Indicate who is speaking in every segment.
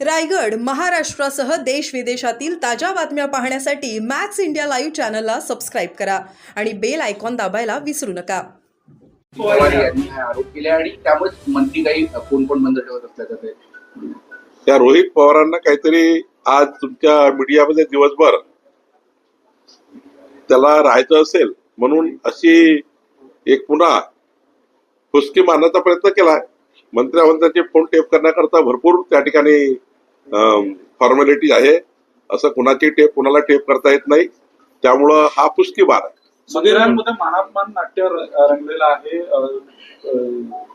Speaker 1: रायगड महाराष्ट्रासह देश विदेशातील ताज्या बातम्या पाहण्यासाठी मॅक्स इंडिया लाईव्ह चॅनलला सबस्क्राईब करा आणि बेल आयकॉन दाबायला विसरू नका.
Speaker 2: पवार यांनी हा आरोप केले आणि त्यामुळे मंत्री काही कोण पण बंद ठेवत असल्याचं ते
Speaker 3: त्या रोहित पवारांना काहीतरी आज तुमच्या मीडियामध्ये दिवसभर त्याला राहायचं असेल म्हणून अशी एक पुन्हा हुस्की मारण्याचा प्रयत्न केला मंत्र्यामंत्र्याचे फोन टेप करण्याकरता भरपूर त्या ठिकाणी फॉर्मॅलिटी आहे. असं कुणाची टेप कुणाला टेप करता येत नाही. त्यामुळं हा फुसकी मार आहे
Speaker 4: मंदिरांमध्ये मानापमान नाट्य रंगलेलं आहे.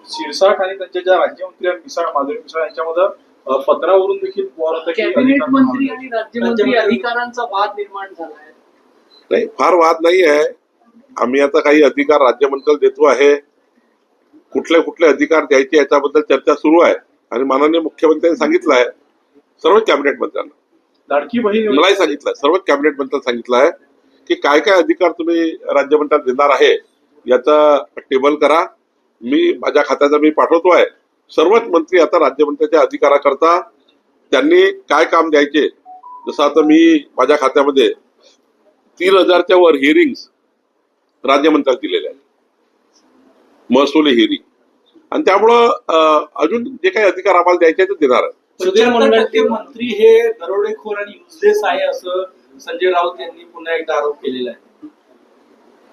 Speaker 4: शिरसाट आणि त्यांच्या ज्या राज्यमंत्री आहेत मिसाळ माधुरी मिसाळ यांच्यामध्ये पत्रावरून देखील
Speaker 5: कॅबिनेट मंत्री. आणि राज्यमंत्री अधिकारांचा वाद निर्माण झाला आहे
Speaker 3: नाही फार वाद नाही आहे. आम्ही आता काही अधिकार राज्यमंत्र्याला देतो आहे. कुठले कुठले अधिकार द्यायचे याच्याबद्दल चर्चा सुरू आहे. आणि माननीय मुख्यमंत्र्यांनी सांगितलं आहे. सर्व कॅबिनेट मंत्र्यांना.
Speaker 4: लाडकी बहीण
Speaker 3: मलाही सांगितलं सर्व कॅबिनेट मंत्र्यांना सांगितलं आहे की काय काय अधिकार तुम्ही राज्यमंत्र्यांना देणार आहे याचा टेबल करा. मी माझ्या खात्याचा मी पाठवतो आहे. सर्वच मंत्री आता राज्यमंत्र्याच्या अधिकाराकरता त्यांनी काय काम द्यायचे जसं आता मी माझ्या खात्यामध्ये तीन हजारच्या वर हिअरिंग्स राज्यमंत्र्याला दिलेले आहेत. महसुली हिअरिंग आणि त्यामुळं अजून जे काही अधिकार आम्हाला द्यायचे ते देणार आहे.
Speaker 4: मंत्री हे दरोडेखोर आणि युजलेस आहे असं संजय राऊत यांनी पुन्हा एकदा आरोप केलेला आहे.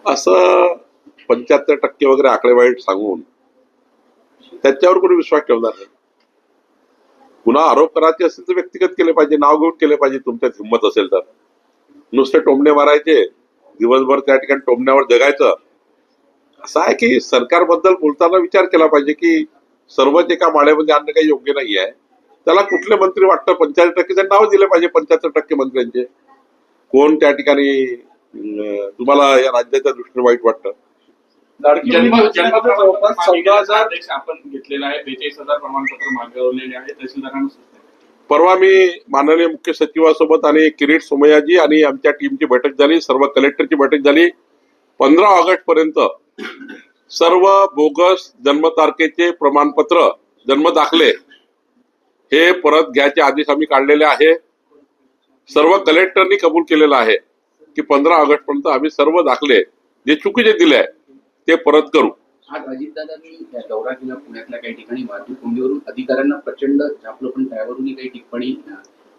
Speaker 3: असं पंच्याहत्तर टक्के वगैरे आकडेवाईट सांगून त्याच्यावर कोणी विश्वास ठेवणार नाही. पुन्हा आरोप करायचे असेल तर व्यक्तिगत केले पाहिजे नाव घेऊन केले पाहिजे तुमच्यात हिंमत असेल तर. नुसते टोमणे मारायचे दिवसभर त्या ठिकाणी टोमण्यावर जगायचं. असं आहे की सरकारबद्दल बोलताना विचार केला पाहिजे की सर्वच एका माळ्यामध्ये आणणं काही योग्य नाही आहे त्याला कुठले मंत्री वाटतं? पंच्याहत्तर टक्के नाव दिले पाहिजे पंच्याहत्तर टक्के मंत्र्यांचे. कोण त्या ठिकाणी तुम्हाला या राज्याच्या दृष्टीने वाईट वाटतं?
Speaker 6: आपण घेतलेला आहे. बेचाळीस हजार प्रमाणपत्र मागवलेले आहे. तहसीलदारांना.
Speaker 3: परवा मी माननीय मुख्य सचिवासोबत आणि किरीट सोमयाजी आणि आमच्या टीमची बैठक झाली सर्व कलेक्टरची बैठक झाली. पंधरा ऑगस्ट पर्यंत सर्व बोगस जन्मतारखेचे प्रमाणपत्र जन्म दाखले. हे परत घ्यायचे आदेश आम्ही काढलेले आहे. सर्व कलेक्टरनी कबूल केलेलं आहे की पंधरा ऑगस्ट पर्यंत आम्ही सर्व दाखले जे चुकीचे दिले ते परत करू.
Speaker 2: आज अजितदादांनी दौरा केला पुण्यातल्या काही ठिकाणी. वाहतूक कोंडीवरून अधिकाऱ्यांना प्रचंड झापलं पण त्यावरूनही काही टिप्पणी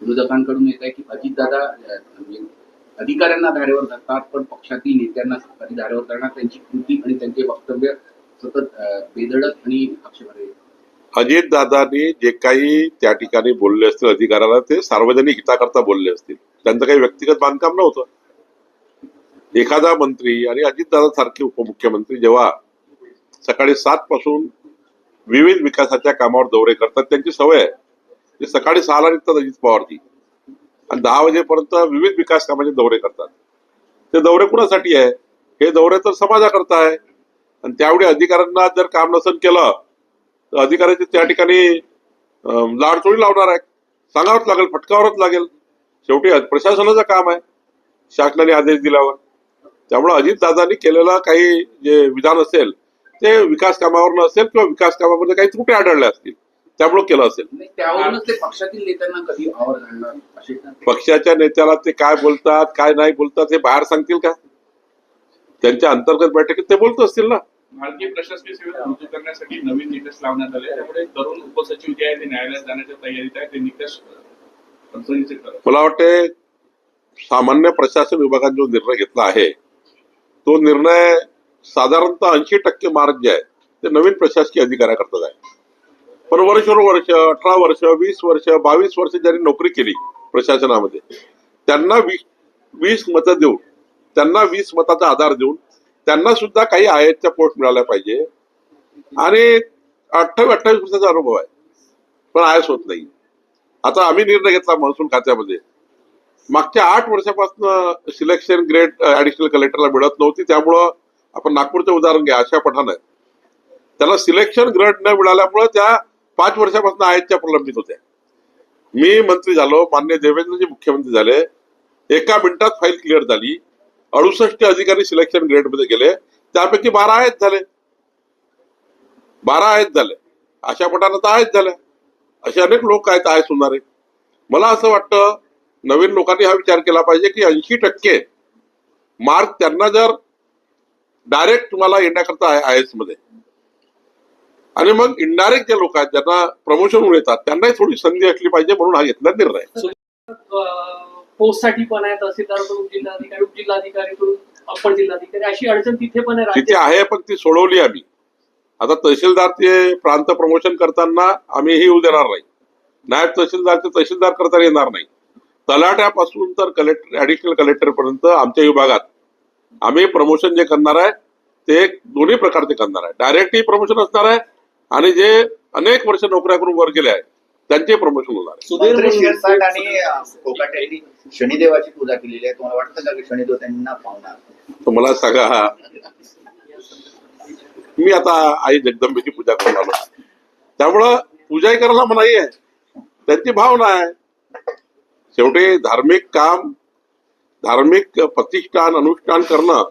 Speaker 2: विरोधकांकडून येत आहे की अजितदादा म्हणजे अधिकाऱ्यांना धारेवर धरतात पण पक्षातील नेत्यांना कधी धारेवर धरणार त्यांची कृती आणि त्यांचे वक्तव्य सतत अ, बेधडक आणि आक्षेपार्ह
Speaker 3: अजित दादांनी जे काही त्या ठिकाणी बोलले असतील अधिकाऱ्याला ते सार्वजनिक हिताकरता बोलले असतील. त्यांचं काही व्यक्तिगत बांधकाम नव्हतं. एखादा मंत्री आणि अजितदादा सारखे उपमुख्यमंत्री जेव्हा सकाळी सात पासून विविध विकासाच्या कामावर दौरे करतात त्यांची सवय आहे. ते सकाळी सहाला निघतात अजित पवारजी. आणि दहा वाजेपर्यंत विविध विकास कामाचे दौरे करतात. ते दौरे कुणासाठी आहे? हे दौरे तर समाजाकरता आहे. आणि त्यावेळी अधिकाऱ्यांना जर काम नसेल केलं अधिकाऱ्याचे त्या ठिकाणी अं, लाड थोडी लावणार आहे. सांगावंच लागेल फटकावरच लागेल. शेवटी प्रशासनाचं काम आहे शासनाने आदेश दिल्यावर. त्यामुळे अजितदादांनी केलेलं काही जे विधान असेल ते विकास कामावर नसेल किंवा विकास कामामध्ये काही त्रुटी आढळल्या असतील त्यामुळे केलं असेल.
Speaker 2: पक्षातील नेत्यांना कधी
Speaker 3: पक्षाच्या नेत्याला ते काय बोलतात काय नाही बोलतात हे बाहेर सांगतील का? त्यांच्या अंतर्गत बैठकीत ते बोलत असतील ना?
Speaker 6: भारतीय प्रशासकीय सेवेत रुजू करण्यासाठी नवीन निकष लावण्यात आले त्यामुळे तरुण उपसचिव जे आहे ते न्यायालयात जाण्याच्या तयारीत आहे. ते निकष
Speaker 3: मला वाटते सामान्य प्रशासन विभागाने जो निर्णय घेतला आहे तो निर्णय साधारणतः ऐंशी टक्के मार्ग जे आहे ते नवीन प्रशासकीय अधिकाऱ्याकरताच आहे पण वर्षानुवर्ष अठरा वर्ष वीस वर्ष बावीस वर्ष ज्यांनी नोकरी केली प्रशासनामध्ये त्यांना वीस वीस मतं देऊन त्यांना वीस मताचा आधार देऊन त्यांना सुद्धा काही आय पोस्ट मिळाल्या पाहिजे. आणि अठ्ठावीस अठ्ठावीस वर्षाचा अनुभव आहे. पण आयस होत नाही. आता आम्ही निर्णय घेतला महसूल खात्यामध्ये. मागच्या आठ वर्षापासून सिलेक्शन ग्रेड ऍडिशनल कलेक्टरला मिळत नव्हती. त्यामुळं आपण नागपूरचं उदाहरण घ्या. आशा पठाण आहे. त्याला सिलेक्शन ग्रेड न मिळाल्यामुळं त्या पाच वर्षापासून आयच्या प्रलंबित होत्या. मी मंत्री झालो. मान्य देवेंद्रजी मुख्यमंत्री झाले. एका मिनिटात फाईल क्लिअर झाली. अडुसष्ट अधिकारी सिलेक्शन ग्रेडमध्ये गेले. त्यापैकी बारा आहेत झाले. बारा आहेत झाले. अशा पटानं तर आहेच झाल्या. असे अनेक लोक आहेत आहेस होणारे मला असं वाटतं नवीन लोकांनी हा विचार केला पाहिजे की ऐंशी टक्के मार्क त्यांना जर डायरेक्ट तुम्हाला येण्याकरता आहे आय एसमध्ये आणि मग इनडायरेक्ट जे लोक आहेत ज्यांना प्रमोशन येतात त्यांनाही थोडी संधी असली पाहिजे म्हणून हा घेतला निर्णय.
Speaker 5: पोस्टसाठी पण आहे तहसीलदारकडून जिल्हाधिकारी उपजिल्हाधिकारीकडून अप्पर जिल्हाधिकारी अशी अडचण तिथे पण आहे
Speaker 3: तिथे. आहे पण ती सोडवली आम्ही. आता तहसीलदार ते प्रांत प्रमोशन करताना आम्ही हे येऊ देणार नाही. नायब तहसीलदार ते तहसीलदार करता येणार नाही. तलाट्यापासून तर कलेक्टर ऍडिशनल कलेक्टर पर्यंत आमच्या विभागात. आम्ही प्रमोशन जे करणार आहे ते दोन्ही प्रकारचे करणार आहे. डायरेक्टही प्रमोशन असणार आहे आणि जे अनेक वर्ष नोकऱ्या करून वर गेले आहेत त्यांचे प्रमोशन होणार आहे.
Speaker 5: सुधीर
Speaker 7: शिरसाट आणि अ, कोकाटे यांनी शनिदेवाची पूजा केलेली आहे. तुम्हाला वाटतं का की शनिदेव त्यांना पावणार
Speaker 3: तर मला सांगा मी आता आई जगदंबेची पूजा करून आलो त्यामुळं पूजाही करायला मनाई आहे. त्यांची भावना आहे. शेवटी धार्मिक काम धार्मिक प्रतिष्ठान अनुष्ठान करणं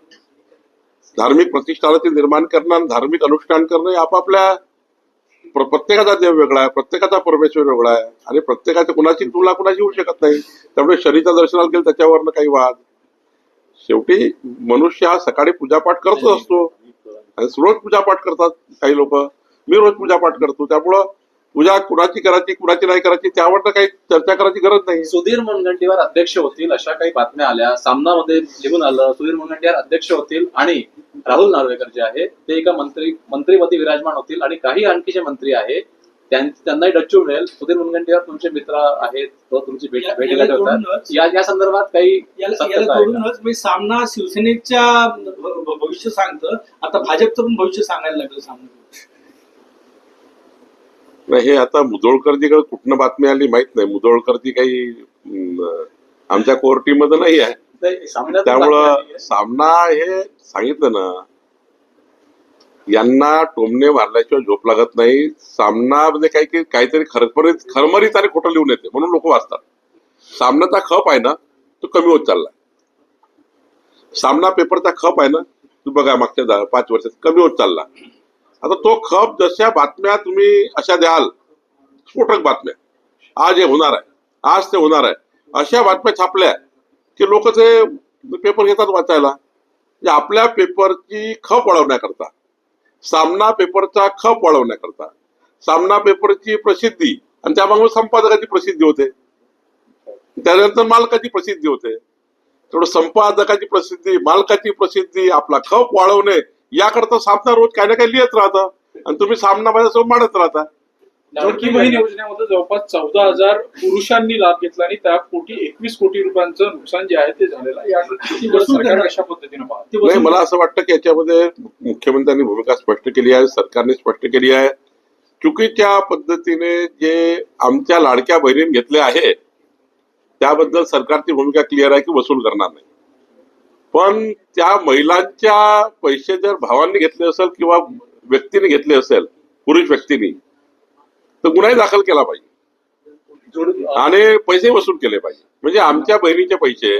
Speaker 3: धार्मिक प्रतिष्ठानाचे निर्माण करणं आणि धार्मिक अनुष्ठान करणं हे आपापल्या प्रत्येकाचा देव वेगळा आहे प्रत्येकाचा परमेश्वर वेगळा आहे. आणि प्रत्येकाचं कुणाची तुलना कुणाची होऊ शकत नाही. त्यामुळे शरीच्या दर्शनाला गेलं त्याच्यावरनं काही वाद. शेवटी मनुष्य हा सकाळी पूजापाठ करतच असतो. आणि रोज पूजापाठ करतात काही लोक. मी रोज पूजापाठ करतो. त्यामुळं पूजा कुणाची करायची कुणाची नाही करायची त्यावर काही चर्चा करायची गरज नाही.
Speaker 8: सुधीर मुनगंटीवार अध्यक्ष होतील अशा काही बातम्या आल्या. सामनामध्ये लिहून आलं सुधीर मुनगंटीवार अध्यक्ष होतील आणि राहुल नार्वेकर जे आहे ते एका मंत्री मंत्रीपदी विराजमान होतील आणि काही आणखी जे मंत्री आहेत त्यां- त्यांनाही डच्चू मिळेल. सुधीर मुनगंटीवार तुमचे मित्र आहेत तो तुमची भेट
Speaker 9: या-
Speaker 8: या या संदर्भात काही
Speaker 9: मी सामना शिवसेनेच्या भविष्य सांगतं. आता भाजपचं पण भविष्य सांगायला लागलं सामना.
Speaker 3: नाही हे आता मुदोळकरजीकडे कुठनं बातमी आली माहीत नाही. मुदोळकरजी काही आमच्या कोर टीममध्ये नाही आहे. त्यामुळं. सामना हे सांगितलं ना यांना टोमणे मारल्याशिवाय झोप लागत नाही. सामनामध्ये काही काही काहीतरी खरमरीत खरमरीत आणि खोटं लिहून येते म्हणून लोक वाचतात. सामन्याचा खप आहे ना तो कमी होत चाललाय. सामना पेपरचा खप आहे ना तू बघा मागच्या पाच वर्षात कमी होत चालला. आता तो खप जशा बातम्या तुम्ही अशा द्याल स्फोटक बातम्या. आज हे होणार आहे आज ते होणार आहे. अशा बातम्या छापल्या की लोक ते पेपर घेतात वाचायला म्हणजे आपल्या पेपरची खप वळवण्याकरता सामना पेपरचा खप वळवण्याकरता सामना पेपरची प्रसिद्धी आणि त्यामागे संपादकाची प्रसिद्धी होते. त्यानंतर मालकाची प्रसिद्धी होते. तेवढं संपादकाची प्रसिद्धी मालकाची प्रसिद्धी आपला खप वाढवणे याकरता सामना रोज काही ना काही लिहित राहतं आणि तुम्ही सामना माझ्यासोबत मांडत राहता.
Speaker 4: लाडकी बहीण योजनेमध्ये जवळपास चौदा हजार पुरुषांनी लाभ घेतला आणि त्या कोटी एकवीस कोटी रुपयांचं नुकसान जे आहे ते झालेलं आहे. अशा पद्धतीने पाहतं?
Speaker 3: मला असं वाटतं की याच्यामध्ये मुख्यमंत्र्यांनी भूमिका स्पष्ट केली आहे सरकारने स्पष्ट केली आहे. चुकीच्या पद्धतीने जे आमच्या लाडक्या बहिणीने घेतले आहे त्याबद्दल सरकारची भूमिका क्लिअर आहे की वसूल करणार नाही. पण त्या महिलांच्या पैसे जर भावांनी घेतले असेल किंवा व्यक्तीने घेतले असेल पुरुष व्यक्तीने तर गुन्हाही दाखल केला पाहिजे. आणि पैसे वसूल केले पाहिजे. म्हणजे आमच्या बहिणीचे पैसे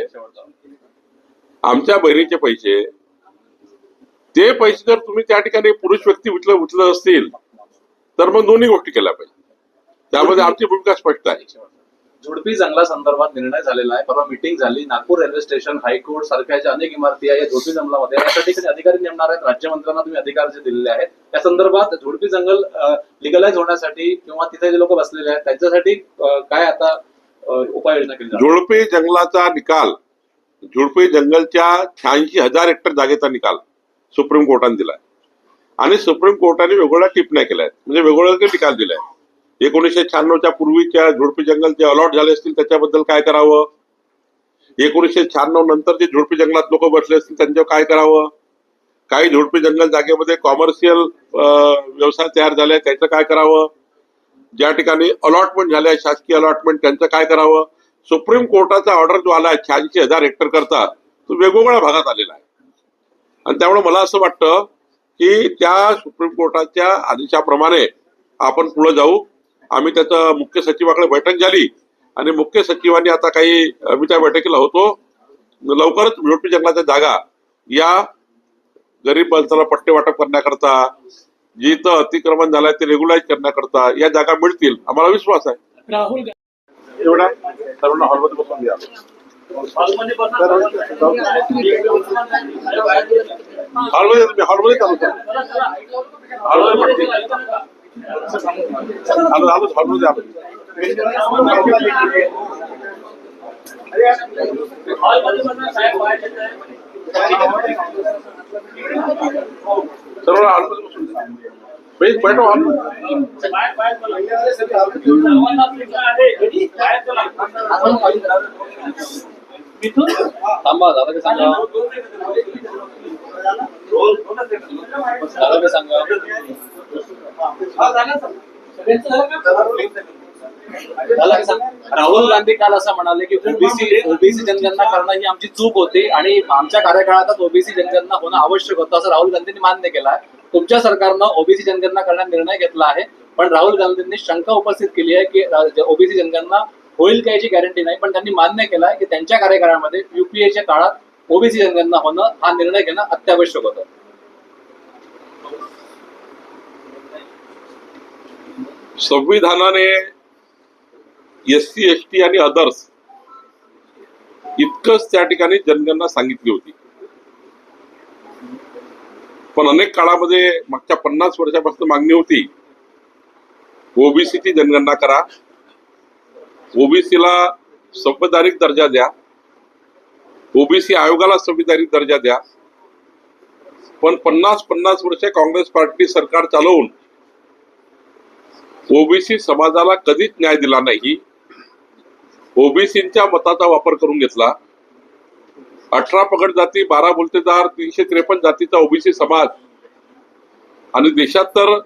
Speaker 3: आमच्या बहिणीचे पैसे ते पैसे जर तुम्ही त्या ठिकाणी पुरुष व्यक्ती उचल उचलत असतील तर मग दोन्ही गोष्टी केल्या पाहिजे. त्यामध्ये आमची भूमिका स्पष्ट आहे.
Speaker 8: झुडपी जंगला संदर्भात निर्णय झालेला आहे. परवा मिटिंग झाली. नागपूर रेल्वे स्टेशन हायकोर्ट सारख्या ज्या अनेक इमारती आहे. या झुडपी जंगलामध्ये यासाठी ठिकाणी अधिकारी नेमणार आहेत. राज्यमंत्र्यांना तुम्ही अधिकार जे दिलेले आहेत. त्या संदर्भात झुडपी जंगल लिगलाइज होण्यासाठी किंवा तिथे जे लोक बसलेले आहेत त्यांच्यासाठी काय आता उपाययोजना केली
Speaker 3: झुडपी जंगलाचा निकाल. झुडपी जंगलच्या शहाऐंशी हजार हेक्टर जागेचा निकाल सुप्रीम कोर्टाने दिलाय. आणि सुप्रीम कोर्टाने वेगवेगळ्या टिप्पण्या केल्या आहेत. म्हणजे वेगवेगळे निकाल दिलाय. एकोणीसशे शहाण्णवच्या पूर्वीच्या झुडपी जंगल जे अलॉट झाले असतील त्याच्याबद्दल काय करावं? एकोणीसशे शहाण्णव नंतर जे झुडपी जंगलात लोक बसले असतील त्यांच्यावर काय करावं? काही झुडपी जंगल जागेमध्ये कॉमर्शियल व्यवसाय तयार झाले त्याचं काय करावं? ज्या ठिकाणी अलॉटमेंट झाल्या शासकीय अलॉटमेंट त्यांचं काय करावं? सुप्रीम कोर्टाचा ऑर्डर जो आला आहे शहाऐंशी हजार हेक्टर करता तो वेगवेगळ्या भागात आलेला आहे. आणि त्यामुळे मला असं वाटतं की त्या सुप्रीम कोर्टाच्या आदेशाप्रमाणे आपण पुढे जाऊ. आम्ही त्याचं मुख्य सचिवाकडे बैठक झाली आणि मुख्य सचिवांनी आता काही मी त्या बैठकीला होतो. लवकरच झुडपी जंगलाच्या जागा या गरीब माणसाला पट्टे वाटप करण्याकरता जिथं अतिक्रमण झालंय ते रेग्युलाइज करण्याकरता या जागा मिळतील. आम्हाला विश्वास आहे.
Speaker 9: राहुल
Speaker 3: एवढा? सर्वांना हॉलमध्ये बसून द्या हॉलमध्ये हॉलमध्ये चालू हॉलमध्ये सर्व हॉलमध्ये बसून द्या
Speaker 8: थांबा सांगा दादा काय सांगा. दादा काय सांगा. राहुल गांधी काल असं म्हणाले की ओबीसी ओबीसी जनगणना करणं ही आमची चूक होती आणि आमच्या कार्यकाळातच ओबीसी जनगणना होणं आवश्यक होतं असं राहुल गांधींनी मान्य केलं आहे. तुमच्या सरकारनं ओबीसी जनगणना करण्याचा निर्णय घेतला आहे पण राहुल गांधींनी शंका उपस्थित केली आहे की ओबीसी जनगणना होईल का याची गॅरंटी नाही पण त्यांनी मान्य केलं आहे की त्यांच्या कार्यकाळामध्ये युपीएच्या काळात ओबीसी जनगणना होणं हा निर्णय घेणं अत्यावश्यक होतं.
Speaker 3: संविधानाने एस सी एस टी आणि अदर्स इतकंच त्या ठिकाणी जनगणना सांगितली होती. पण अनेक काळामध्ये मागच्या पन्नास वर्षापासून मागणी होती ओबीसीची जनगणना करा ओबीसीला संवैधानिक दर्जा द्या ओबीसी आयोगाला संविधानिक दर्जा द्या. पण पन्नास पन्नास वर्ष काँग्रेस पार्टी सरकार चालवून ओबीसी समाजाला कधीच न्याय दिला नाही. ओबीसीच्या मताचा वापर करून घेतला. अठरा पगड जाती बारा बोलतेदार तीनशे त्रेपन्न जातीचा ओबीसी समाज. आणि देशात तर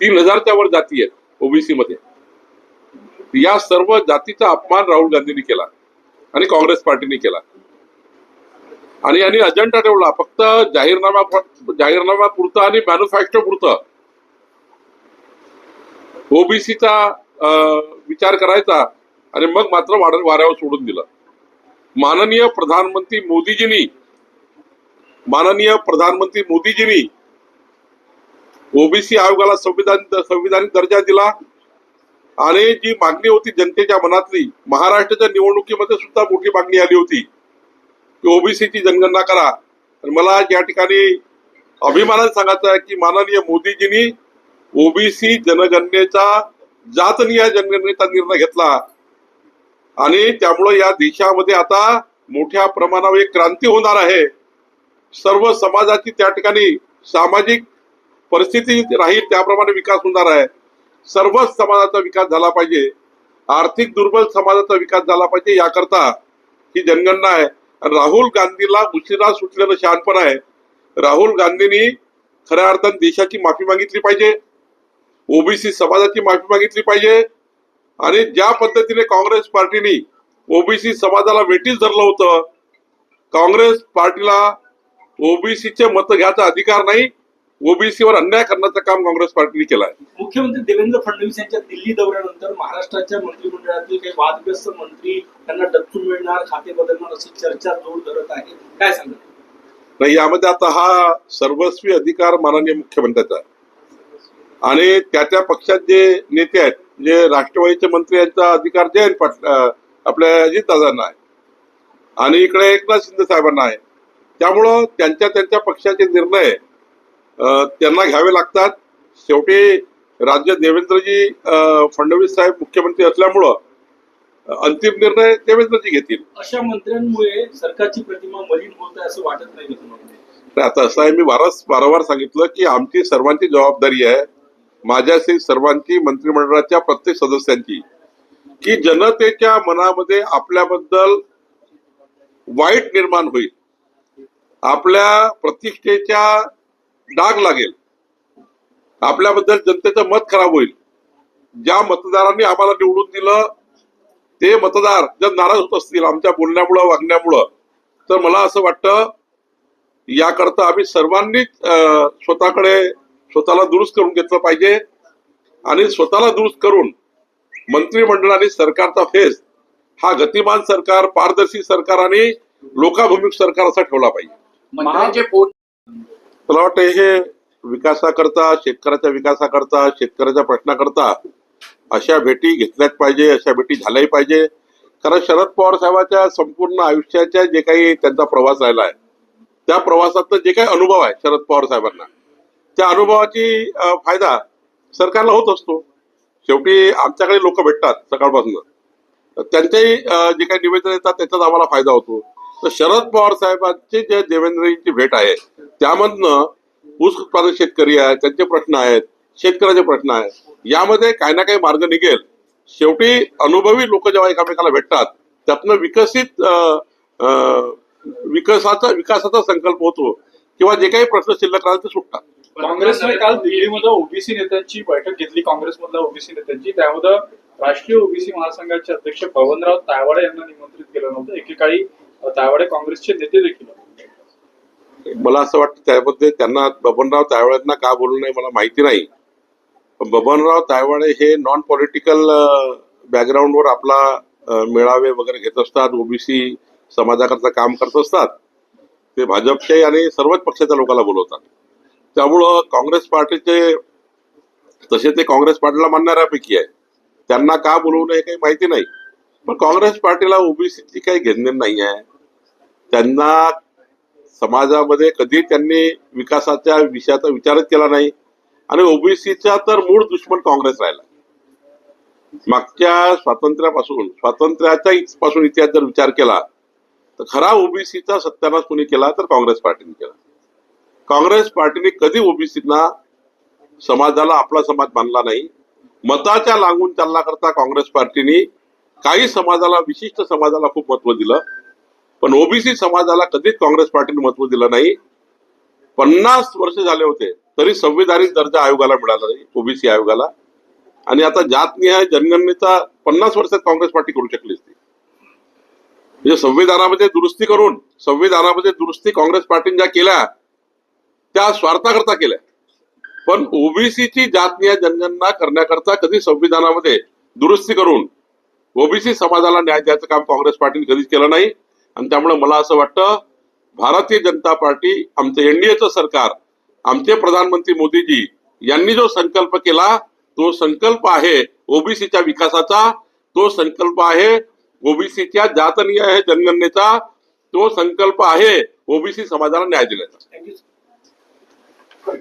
Speaker 3: तीन हजारच्या वर जाती आहेत ओबीसी मध्ये या सर्व जातीचा अपमान राहुल गांधींनी केला आणि काँग्रेस पार्टीने केला. आणि यांनी अजेंडा ठेवला. फक्त जाहीरनामा जाहीरनामा पुरतं आणि मॅन्युफॅक्चर पुरतं ओबीसीचा विचार करायचा आणि मग मात्र वाढ वाऱ्यावर सोडून दिलं. माननीय प्रधानमंत्री मोदीजींनी माननीय प्रधानमंत्री मोदीजींनी ओबीसी आयोगाला संविधान संविधानिक दर्जा दिला आणि जी मागणी होती जनतेच्या मनातली महाराष्ट्राच्या निवडणुकीमध्ये सुद्धा मोठी मागणी आली होती की ओबीसीची जनगणना करा. तर मला या ठिकाणी अभिमानाने सांगायचं आहे की माननीय मोदीजींनी ओबीसी जनगणनेचा जातनीय जनगणनेचा निर्णय घेतला. आणि त्यामुळं या देशामध्ये आता मोठ्या प्रमाणावर एक क्रांती होणार आहे. सर्व समाजाची त्या ठिकाणी सामाजिक परिस्थिती राहील त्याप्रमाणे विकास होणार आहे. सर्वच समाजाचा विकास झाला पाहिजे. आर्थिक दुर्बल समाजाचा विकास झाला पाहिजे याकरता ही जनगणना आहे. आणि राहुल गांधीला उशिरा सुटलेलं शहाणपण आहे. राहुल गांधींनी खऱ्या अर्थाने देशाची माफी मागितली पाहिजे. ओबीसी समाजाची माफी मागितली पाहिजे. आणि ज्या पद्धतीने काँग्रेस पार्टीने ओबीसी समाजाला वेटीस धरलं होतं काँग्रेस पार्टीला ओबीसीचे मत घ्यायचा अधिकार नाही ओबीसीवर अन्याय करण्याचं काम काँग्रेस पार्टीने केलं आहे
Speaker 9: मुख्यमंत्री देवेंद्र फडणवीस यांच्या दिल्ली दौऱ्यानंतर महाराष्ट्राच्या मंत्रिमंडळातील काही वादग्रस्त मंत्री त्यांना डच्चू मिळणार खाते बदलणार अशी चर्चा जोर धरत आहे. काय सांगत?
Speaker 3: नाही यामध्ये आता हा सर्वस्वी अधिकार माननीय मुख्यमंत्र्याचा आहे. आणि त्या त्या पक्षात जे नेते आहेत जे राष्ट्रवादीचे मंत्री यांचा अधिकार जयंत पाटील अं, आपल्या अजितदादांना आहे. आणि इकडे एकनाथ शिंदे साहेबांना आहे. त्यामुळं त्यांच्या त्यांच्या पक्षाचे निर्णय त्यांना घ्यावे लागतात. शेवटी राज्य देवेंद्रजी फडणवीस साहेब मुख्यमंत्री असल्यामुळं अंतिम निर्णय देवेंद्रजी घेतील.
Speaker 9: अशा मंत्र्यांमुळे सरकारची प्रतिमा मलिन होत आहे असं वाटत नाही,
Speaker 3: आता असं आहे मी वारस वारंवार सांगितलं की आमची सर्वांची जबाबदारी आहे माझ्याशी सर्वांची मंत्रिमंडळाच्या प्रत्येक सदस्यांची की जनतेच्या मनामध्ये आपल्याबद्दल वाईट निर्माण होईल आपल्या प्रतिष्ठेच्या डाग लागेल आपल्याबद्दल जनतेचं मत खराब होईल. ज्या मतदारांनी आम्हाला निवडून दिलं ते मतदार जर नाराज होत असतील आमच्या बोलण्यामुळं वागण्यामुळं तर मला असं वाटतं याकरता आम्ही सर्वांनीच स्वतःकडे स्वतःला दुरुस्त करून घेतलं पाहिजे. आणि स्वतःला दुरुस्त करून मंत्रिमंडळाने सरकारचा फेस हा गतिमान सरकार पारदर्शी सरकार आणि लोकाभिमुख सरकार असा ठेवला पाहिजे. मला वाटतं हे विकासाकरता शेतकऱ्याच्या विकासाकरता शेतकऱ्याच्या प्रश्नाकरता अशा भेटी घेतल्याच पाहिजे अशा भेटी झाल्याही पाहिजे. कारण शरद पवार साहेबांच्या संपूर्ण आयुष्याच्या जे काही त्यांचा प्रवास राहिला आहे त्या प्रवासातनं जे काही अनुभव आहे शरद पवार साहेबांना त्या अनुभवाची फायदा सरकारला होत असतो. शेवटी आमच्याकडे लोक भेटतात सकाळपासून. त्यांच्याही त्यांचेही जे काही निवेदन येतात त्याच्यात आम्हाला फायदा होतो. तर शरद पवार साहेबांची जे देवेंद्रजींची भेट आहे त्यामधनं ऊस उत्पादक शेतकरी आहेत त्यांचे प्रश्न आहेत शेतकऱ्याचे प्रश्न आहेत. यामध्ये काही ना काही मार्ग निघेल. शेवटी अनुभवी लोक जेव्हा एकामेकाला भेटतात त्यातनं विकसित विकासाचा विकासाचा संकल्प होतो. किंवा जे काही प्रश्न शिल्लक राहतात ते सुटतात.
Speaker 4: काँग्रेसने काल दिल्लीमध्ये ओबीसी नेत्यांची बैठक घेतली काँग्रेसमधल्या ओबीसी नेत्यांची. त्यामध्ये राष्ट्रीय ओबीसी महासंघाचे अध्यक्ष पवनराव तायवाडे यांना निमंत्रित केलं नव्हतं. एकेकाळी तायवाडे काँग्रेसचे नेते देखील.
Speaker 3: मला असं वाटतं त्यामध्ये त्यांना बबनराव तायवाड्यांना का बोलू नये मला माहिती नाही. पण बबनराव तायवाडे हे नॉन पॉलिटिकल बॅकग्राऊंडवर आपला मेळावे वगैरे घेत असतात ओबीसी समाजाकरता काम करत असतात. ते भाजपचे आणि सर्वच पक्षाच्या लोकांना बोलवतात. त्यामुळं काँग्रेस पार्टीचे तसे ते काँग्रेस पार्टीला मानणाऱ्यापैकी आहे त्यांना का बोलवणं हे काही माहिती नाही. पण काँग्रेस पार्टीला ओबीसीची काही घेणदेण नाही आहे. त्यांना समाजामध्ये कधी त्यांनी विकासाच्या विषयाचा विचारच केला नाही. आणि ओबीसीचा तर मूळ दुश्मन काँग्रेस राहिला. मागच्या स्वातंत्र्यापासून स्वातंत्र्याच्या पासून इतिहास जर विचार केला तर खरा ओबीसीचा सत्यानाश कोणी केला तर काँग्रेस पार्टीने केला. काँग्रेस पार्टीने कधी ओबीसीना समाजाला आपला समाज मानला नाही? मताच्या लागून चालना करता काँग्रेस पार्टीने काही समाजाला विशिष्ट समाजाला खूप महत्त्व दिलं. पण ओबीसी समाजाला कधीच काँग्रेस पार्टीने महत्त्व दिलं नाही. पन्नास वर्ष झाले होते तरी संविधानिक दर्जा आयोगाला मिळाला नाही ओबीसी आयोगाला. आणि आता जातनिहाय जनगणनेचा पन्नास वर्षात काँग्रेस पार्टी करू शकली असती म्हणजे संविधानामध्ये दुरुस्ती करून संविधानामध्ये दुरुस्ती काँग्रेस पार्टीने ज्या केल्या त्या स्वार्थाकरता केल्या. पण ओबीसीची जातीय जनगणना करण्याकरता कधी संविधानामध्ये दुरुस्ती करून ओबीसी समाजाला न्याय द्यायचं काम काँग्रेस पार्टीने कधीच केलं नाही. आणि त्यामुळे मला असं वाटतं भारतीय जनता पार्टी आमचं एनडीएचं सरकार आमचे प्रधानमंत्री मोदीजी यांनी जो संकल्प केला तो संकल्प आहे ओबीसीच्या विकासाचा तो संकल्प आहे ओबीसीच्या जातनीय जनगणनेचा तो संकल्प आहे ओबीसी समाजाला न्याय दिल्याचा.